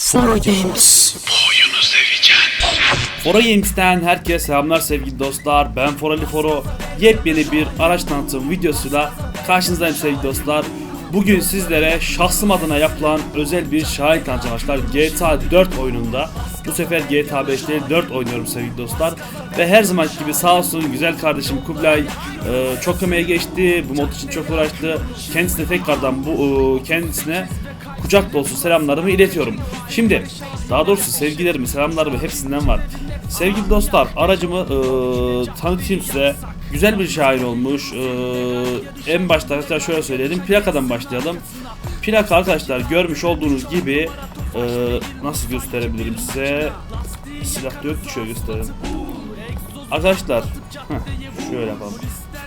Foro Games. Foro Games'ten herkese selamlar sevgili dostlar. Ben Forali Foro. Yepyeni bir araç tanıtım videosuyla karşınızdayım sevgili dostlar. Bugün sizlere şahsım adına yapılan özel bir şahit tanıtacağım arkadaşlar. GTA 4 oyununda. Bu sefer GTA 5 değil 4 oynuyorum sevgili dostlar. Ve her zaman gibi sağ olsun güzel kardeşim Kublay e, çok emeğe geçti. Bu mod için çok uğraştı. Kendisine tekrardan bu e, kendisine kucak dolusu selamlarımı iletiyorum. Şimdi daha doğrusu sevgilerimi, selamlarımı hepsinden var. Sevgili dostlar aracımı e, tanıtayım size. Güzel bir şahin olmuş. E, en başta arkadaşlar şöyle söyleyelim. Plakadan başlayalım. Plaka arkadaşlar görmüş olduğunuz gibi e, nasıl gösterebilirim size? Silah da yok ki şöyle göstereyim. Arkadaşlar heh, şöyle yapalım.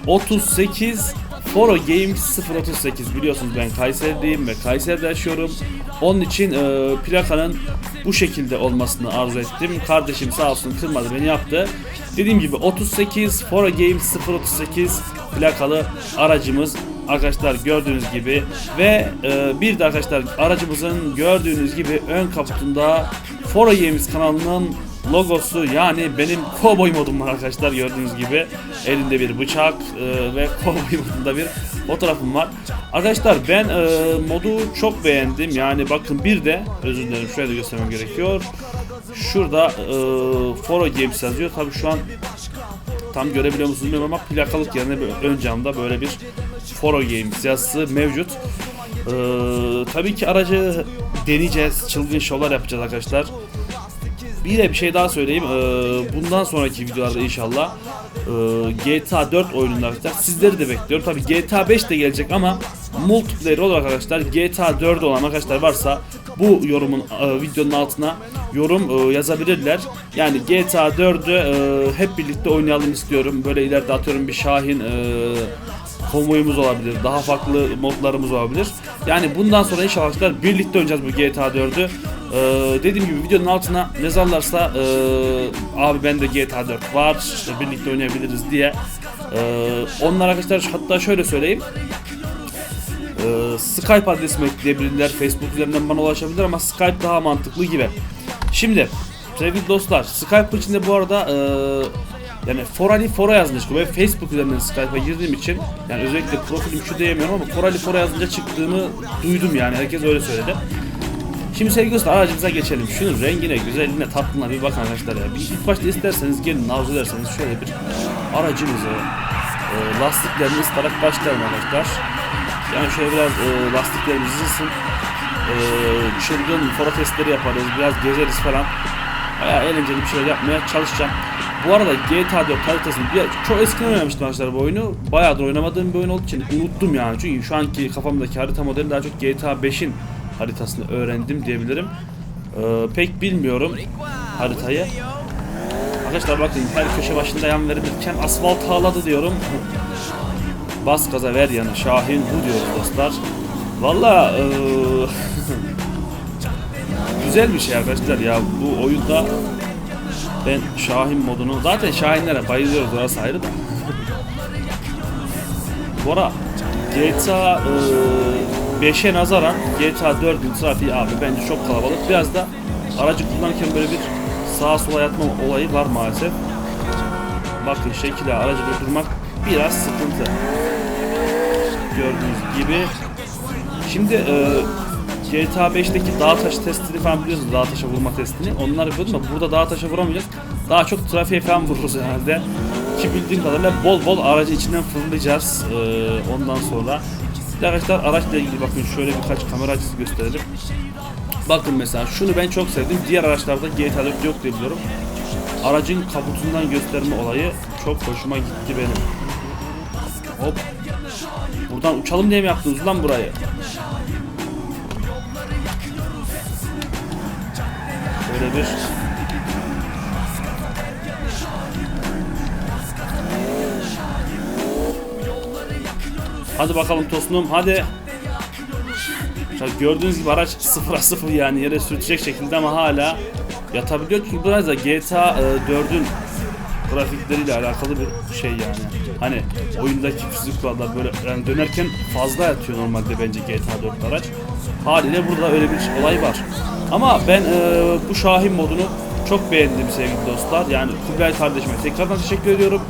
38 Foro Games 038 biliyorsunuz ben Kayseri'deyim ve Kayseri'de yaşıyorum. Onun için e, plakanın bu şekilde olmasını arzu ettim. Kardeşim sağ olsun kırmadı beni yaptı. Dediğim gibi 38 Foro Games 038 plakalı aracımız arkadaşlar gördüğünüz gibi ve e, bir de arkadaşlar aracımızın gördüğünüz gibi ön kaputunda Foro Games kanalının logosu yani benim kovboy modum var arkadaşlar gördüğünüz gibi elinde bir bıçak e, ve kovboy modunda bir fotoğrafım var. Arkadaşlar ben e, modu çok beğendim yani bakın bir de özür dilerim şöyle de göstermem gerekiyor. Şurada e, Foro Games yazıyor tabi şu an tam görebiliyor musunuz bilmiyorum ama plakalık yerine ön camda böyle bir Foro Games yazısı mevcut. Ee, tabii ki aracı deneyeceğiz, çılgın şovlar yapacağız arkadaşlar. Bir de bir şey daha söyleyeyim. Ee, bundan sonraki videolarda inşallah e, GTA 4 oyununda arkadaşlar sizleri de bekliyorum. Tabii GTA 5 de gelecek ama multiplayer olarak arkadaşlar GTA 4 olan arkadaşlar varsa bu yorumun e, videonun altına yorum e, yazabilirler. Yani GTA 4'ü e, hep birlikte oynayalım istiyorum. Böyle ileride atıyorum bir Şahin e, konvoyumuz olabilir. Daha farklı modlarımız olabilir. Yani bundan sonra inşallah arkadaşlar birlikte oynayacağız bu GTA 4'ü. Ee, dediğim gibi videonun altına yazarlarsa e, abi bende GTA 4 var işte birlikte oynayabiliriz diye. Ee, onlar arkadaşlar hatta şöyle söyleyeyim. Ee, Skype adresimi ekleyebilirler. Facebook üzerinden bana ulaşabilirler ama Skype daha mantıklı gibi. Şimdi sevgili dostlar Skype içinde bu arada e, yani Forali Fora yazınca çıkıyor. Ben Facebook üzerinden Skype'a girdiğim için yani özellikle profilim şu diyemiyorum ama Forali Fora yazınca çıktığını duydum yani herkes öyle söyledi. Şimdi sevgili dostlar aracımıza geçelim. Şunun rengine, güzelliğine, tatlına bir bakın arkadaşlar ya. Bir ilk başta isterseniz gelin arzu ederseniz şöyle bir aracımızı e, lastiklerini ıslarak başlayalım arkadaşlar. Yani şöyle biraz e, lastiklerimiz ısınsın. E, çılgın fora testleri yaparız, biraz gezeriz falan. Bayağı eğlenceli bir şeyler yapmaya çalışacağım. Bu arada GTA 4 haritasını bir, çok eskiden oynamıştım arkadaşlar bu oyunu. Bayağıdır oynamadığım bir oyun olduğu için unuttum yani. Çünkü şu anki kafamdaki harita modeli daha çok GTA 5'in haritasını öğrendim diyebilirim. Ee, pek bilmiyorum haritayı. Arkadaşlar bakın her köşe başında yan verilirken asfalt ağladı diyorum. Bas gaza ver yanı Şahin bu diyoruz dostlar. Valla ee, güzel bir şey arkadaşlar ya bu oyunda ben Şahin modunu zaten Şahinlere bayılıyoruz orası ayrı da. bu ara GTA e, 5'e nazaran GTA 4'ün trafiği abi bence çok kalabalık. Biraz da aracı kullanırken böyle bir sağa sola yatma olayı var maalesef. Bakın şekilde aracı durdurmak biraz sıkıntı. Gördüğünüz gibi. Şimdi e, GTA 5'teki dağ taşı testini falan biliyorsunuz dağ taşa vurma testini. Onlar yapıyordum da burada dağ taşa vuramayacağız. Daha çok trafiğe falan vururuz herhalde. Ki bildiğim kadarıyla bol bol aracı içinden fırlayacağız e, ondan sonra. Bir arkadaşlar araçla ilgili bakın şöyle birkaç kamera açısı gösterelim. Bakın mesela şunu ben çok sevdim. Diğer araçlarda GTA 4 yok diye biliyorum. Aracın kaputundan gösterme olayı çok hoşuma gitti benim. Hop. Buradan uçalım diye mi yaptınız lan burayı? Böyle bir Hadi bakalım Tosunum hadi. Gördüğünüz gibi araç sıfıra sıfır yani yere sürtecek şekilde ama hala yatabiliyor. Çünkü biraz da GTA e, 4'ün grafikleriyle alakalı bir şey yani. Hani oyundaki fizik kurallar böyle yani dönerken fazla yatıyor normalde bence GTA 4 araç. Haliyle burada öyle bir olay var. Ama ben e, bu Şahin modunu çok beğendim sevgili dostlar. Yani Kubilay kardeşime tekrardan teşekkür ediyorum.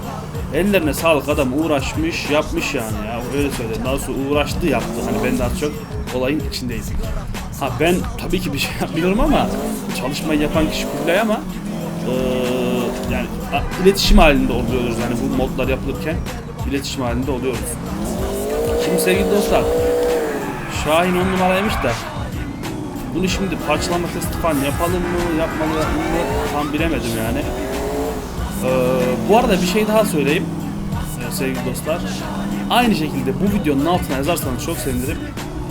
Ellerine sağlık adam uğraşmış yapmış yani ya öyle söyleyeyim. Nasıl uğraştı yaptı hani ben daha çok olayın içindeydim. Ha ben tabii ki bir şey yapmıyorum ama çalışmayı yapan kişi Kubilay ama eee, yani iletişim halinde oluyoruz yani bu modlar yapılırken iletişim halinde oluyoruz. Şimdi sevgili dostlar Şahin on numaraymış da bunu şimdi parçalama testi falan yapalım mı yapmalı mı tam bilemedim yani. Ee, bu arada bir şey daha söyleyeyim e, sevgili dostlar. Aynı şekilde bu videonun altına yazarsanız çok sevinirim.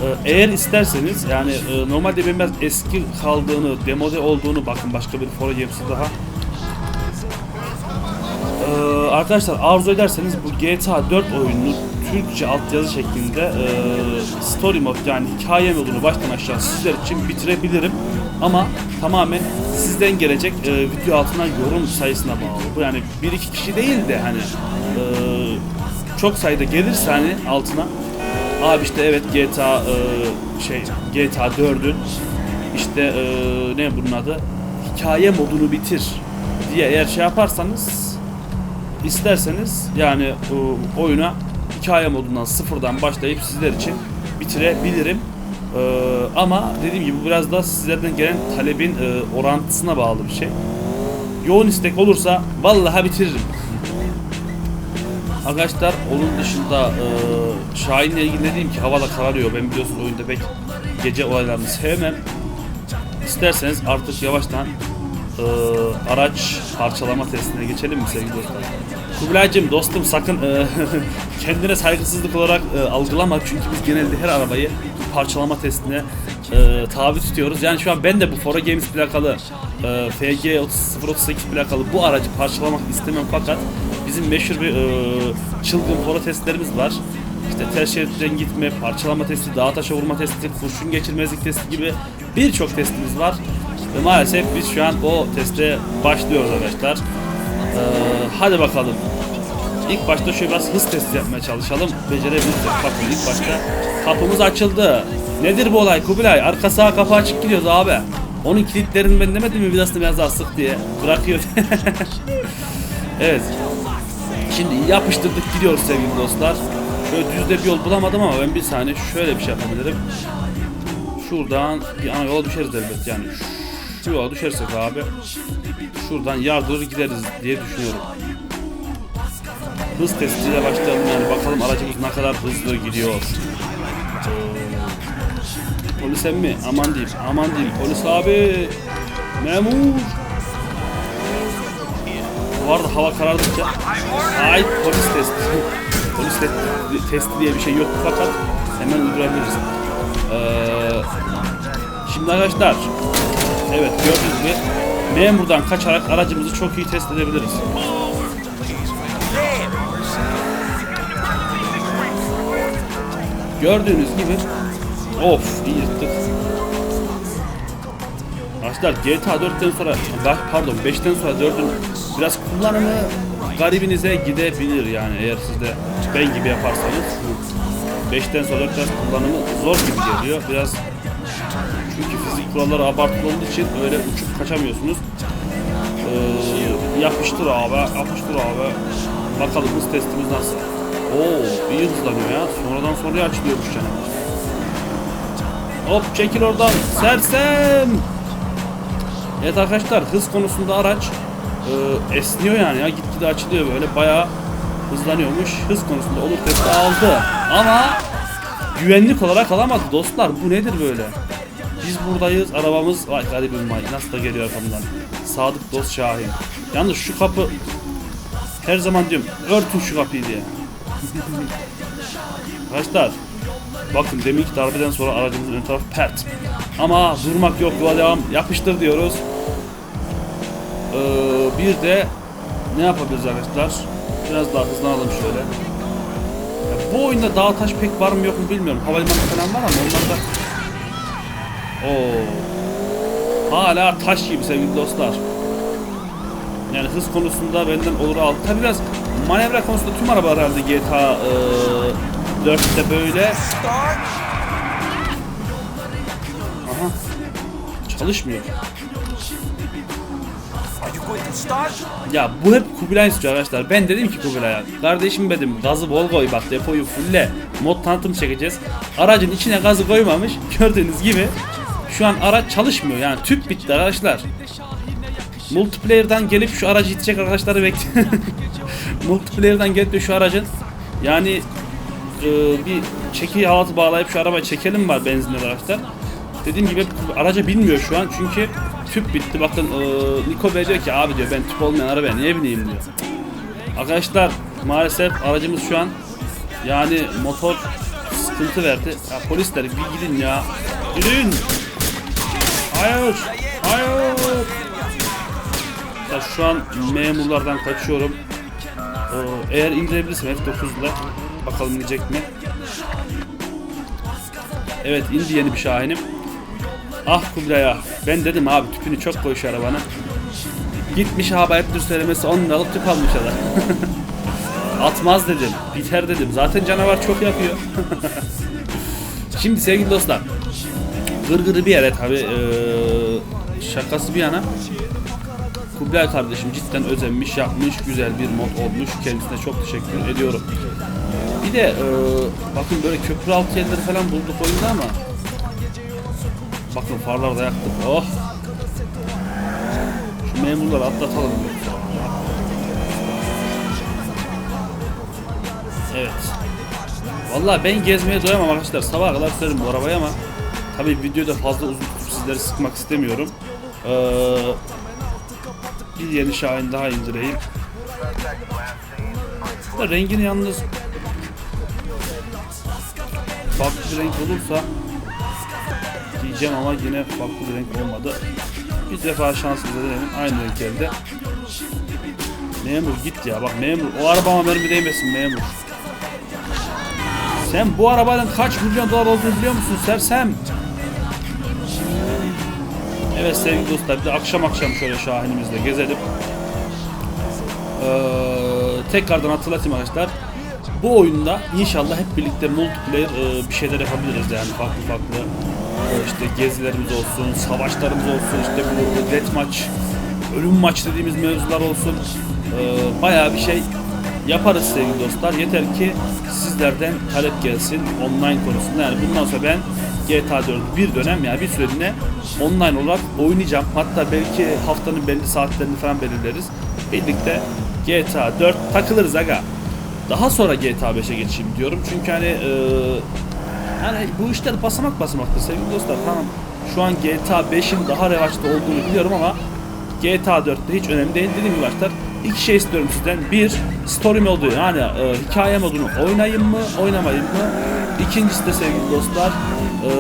Ee, eğer isterseniz yani e, normalde benim biraz eski kaldığını, demode olduğunu bakın başka bir fora gemisi daha. Ee, arkadaşlar arzu ederseniz bu GTA 4 oyununu Türkçe altyazı şeklinde e, story mode yani hikaye modunu baştan aşağı sizler için bitirebilirim. Ama tamamen sizden gelecek e, video altına yorum sayısına bağlı. Bu yani bir iki kişi değil de hani e, çok sayıda gelirse hani altına abi işte evet GTA e, şey GTA 4'ün işte e, ne bunun adı hikaye modunu bitir diye eğer şey yaparsanız isterseniz yani e, oyuna hikaye modundan sıfırdan başlayıp sizler için bitirebilirim. E, ama dediğim gibi biraz da sizlerden gelen talebin e, orantısına bağlı bir şey. Yoğun istek olursa vallahi bitiririm. Arkadaşlar onun dışında e, Şahin'le ilgili ne diyeyim ki hava da kararıyor. Ben biliyorsunuz oyunda pek gece olaylarını sevmem. İsterseniz artık yavaştan e, araç parçalama testine geçelim mi sevgili dostlar? Kubilaycığım dostum sakın e, kendine saygısızlık olarak e, algılama çünkü biz genelde her arabayı parçalama testine e, tabi tutuyoruz. Yani şu an ben de bu Fora Games plakalı e, FG 038 plakalı bu aracı parçalamak istemem fakat bizim meşhur bir e, çılgın Fora testlerimiz var. İşte ters şeritten gitme, parçalama testi, dağ taşa vurma testi, kurşun geçirmezlik testi gibi birçok testimiz var. Ve maalesef biz şu an o teste başlıyoruz arkadaşlar. Ee, hadi bakalım. İlk başta şöyle biraz hız testi yapmaya çalışalım. Becerebilirsek. Bakın ilk başta kapımız açıldı. Nedir bu olay Kubilay? Arka sağ kapı açık gidiyoruz abi. Onun kilitlerini ben demedim mi da biraz daha sık diye. Bırakıyor. evet. Şimdi yapıştırdık gidiyoruz sevgili dostlar. Şöyle düzde bir yol bulamadım ama ben bir saniye şöyle bir şey yapabilirim. Şuradan bir ana yola düşeriz elbet yani. Yola düşersek abi şuradan yardırır gideriz diye düşünüyorum. Hız testiyle başlayalım yani bakalım aracımız ne kadar hızlı gidiyor. Ee, Polis emmi aman diyeyim aman diyeyim polis abi memur bu arada hava karardıkça ay polis testi polis te- testi diye bir şey yok fakat hemen uydurabiliriz. Ee, şimdi arkadaşlar evet gördüğünüz gibi memurdan kaçarak aracımızı çok iyi test edebiliriz. Gördüğünüz gibi of iyi yırttık. Arkadaşlar GTA 4'ten sonra bak pardon 5'ten sonra 4'ün biraz kullanımı garibinize gidebilir yani eğer siz de ben gibi yaparsanız 5'ten sonra 4 biraz kullanımı zor gibi geliyor biraz çünkü fizik kuralları abartılı olduğu için öyle uçup kaçamıyorsunuz. Ee, yapıştır abi yapıştır abi. Bakalım hız testimiz nasıl? Oo iyi hızlanıyor ya. Sonradan sonraya açılıyormuş canavar Hop çekil oradan. Sersem! Evet arkadaşlar hız konusunda araç e, esniyor yani ya. Gitgide açılıyor böyle. Bayağı hızlanıyormuş. Hız konusunda olur testi aldı. Ama güvenlik olarak alamadı dostlar. Bu nedir böyle? Biz buradayız arabamız vay garibim vay nasıl da geliyor arkamdan. Sadık dost Şahin. Yalnız şu kapı her zaman diyorum örtün şu kapıyı diye. Arkadaşlar bakın deminki darbeden sonra aracımızın ön tarafı pert. Ama durmak yok yola devam yapıştır diyoruz. Ee, bir de ne yapabiliriz arkadaşlar? Biraz daha hızlanalım şöyle. Ya bu oyunda dağ taş pek var mı yok mu bilmiyorum. Havalimanı falan var ama onlar da... Oo. Hala taş gibi sevgili dostlar. Yani hız konusunda benden olur aldı. Tabi biraz manevra konusunda tüm arabalar herhalde GTA e, 4'te böyle. Aha. Çalışmıyor. Ya bu hep Kubilay istiyor arkadaşlar. Ben dedim ki Kubilay'a. Kardeşim dedim gazı bol koy bak depoyu fulle. Mod tanıtım çekeceğiz. Aracın içine gazı koymamış. Gördüğünüz gibi şu an araç çalışmıyor. Yani tüp bitti arkadaşlar. Multiplayer'dan gelip şu aracı itecek arkadaşları bekliyorum. Multiplayer'dan gelip de şu aracın yani e, bir çeki halatı bağlayıp şu arabayı çekelim var benzinli arkadaşlar. Dediğim gibi araca binmiyor şu an çünkü tüp bitti. Bakın e, Niko Bey diyor ki abi diyor ben tüp olmayan arabaya niye bineyim diyor. Arkadaşlar maalesef aracımız şu an yani motor sıkıntı verdi. Ya polisler bir gidin ya. Gidin. Hayır. Hayır. Ya şu an memurlardan kaçıyorum. Ee, eğer indirebilirsem F9'la bakalım inecek mi? Evet indi yeni bir şahinim. Ah Kubilay ah. Ben dedim abi tüpünü çok koy şu arabanın. Gitmiş abi hep düz söylemesi 10 liralık tüp almış adam. Atmaz dedim. Biter dedim. Zaten canavar çok yapıyor. Şimdi sevgili dostlar. Gırgırı bir yere tabi şakası bir yana. Kubilay kardeşim cidden özenmiş, yapmış, güzel bir mod olmuş. Kendisine çok teşekkür ediyorum. Bir de e, bakın böyle köprü altı yerleri falan bulduk oyunda ama Bakın farlar da yaktık. Oh! Şu memurları atlatalım. Evet. Vallahi ben gezmeye doyamam arkadaşlar. Sabaha kadar sürerim bu arabayı ama tabii videoda fazla uzun tutup sizleri sıkmak istemiyorum. Ee, bir yeni Şahin daha indireyim. Da rengini yalnız farklı bir renk olursa diyeceğim ama yine farklı bir renk olmadı. Bir defa şansımıza denelim. Aynı renk geldi. Memur git ya bak memur. O arabama mermi değmesin memur. Sen bu arabanın kaç milyon dolar olduğunu biliyor musun Sersem? Evet sevgili dostlar bir de akşam akşam şöyle Şahin'imizle gezelim. Ee, tekrardan hatırlatayım arkadaşlar. Bu oyunda inşallah hep birlikte multiplayer e, bir şeyler yapabiliriz yani farklı farklı e, işte gezilerimiz olsun, savaşlarımız olsun, işte bu deathmatch, ölüm maç dediğimiz mevzular olsun. E, bayağı bir şey yaparız sevgili dostlar. Yeter ki sizlerden talep gelsin online konusunda. Yani bundan sonra ben GTA 4 bir dönem yani bir süreliğine online olarak oynayacağım. Hatta belki haftanın belli saatlerini falan belirleriz. Birlikte GTA 4 takılırız aga. Daha sonra GTA 5'e geçeyim diyorum. Çünkü hani e, yani bu işler basamak basamaktır sevgili dostlar. Tamam şu an GTA 5'in daha revaçta olduğunu biliyorum ama GTA 4'te hiç önemli değil. Dediğim gibi arkadaşlar iki şey istiyorum sizden. Bir, story modu yani e, hikaye modunu oynayayım mı, oynamayayım mı? İkincisi de sevgili dostlar e,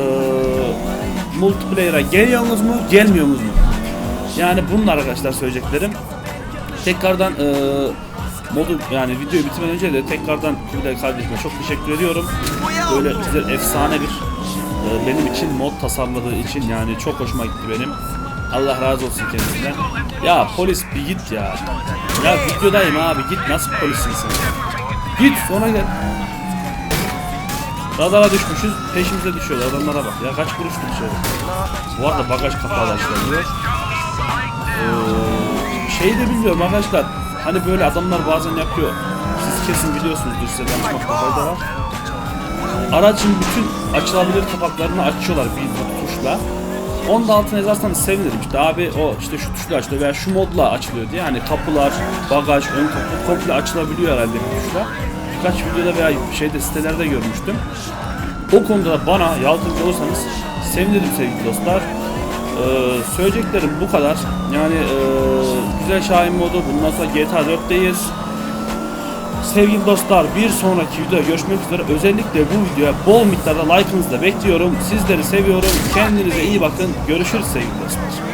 multiplayer'a geliyorsunuz mu, gelmiyorsunuz mu? Yani bunlar arkadaşlar söyleyeceklerim. Tekrardan e, modu yani videoyu bitirmeden önce de tekrardan Kubilay kardeşime çok teşekkür ediyorum. Böyle güzel efsane bir e, benim için mod tasarladığı için yani çok hoşuma gitti benim. Allah razı olsun kendisinden. Ya polis bir git ya. Ya videodayım abi git nasıl polissin sen? Git sonra gel. Radara düşmüşüz peşimize düşüyorlar adamlara bak ya kaç kuruş düşüyor. Bu arada bagaj kapalı açılıyor. Ee, şeyi de bilmiyorum arkadaşlar. Hani böyle adamlar bazen yapıyor. Siz kesin biliyorsunuzdur size danışmakta fayda var. Aracın bütün açılabilir kapaklarını açıyorlar bir tuşla. Onun da altına yazarsanız sevinirim işte abi o işte şu tuşla açılıyor veya şu modla açılıyor diye hani kapılar, bagaj, ön kapı komple açılabiliyor herhalde bir tuşla. Birkaç videoda veya şeyde sitelerde görmüştüm. O konuda da bana yardımcı olursanız sevinirim sevgili dostlar. Ee, söyleyeceklerim bu kadar. Yani e, güzel Şahin modu. Bundan sonra GTA 4'teyiz. Sevgili dostlar bir sonraki videoda görüşmek üzere. Özellikle bu videoya bol miktarda like'ınızı da bekliyorum. Sizleri seviyorum. Kendinize iyi bakın. Görüşürüz sevgili dostlar.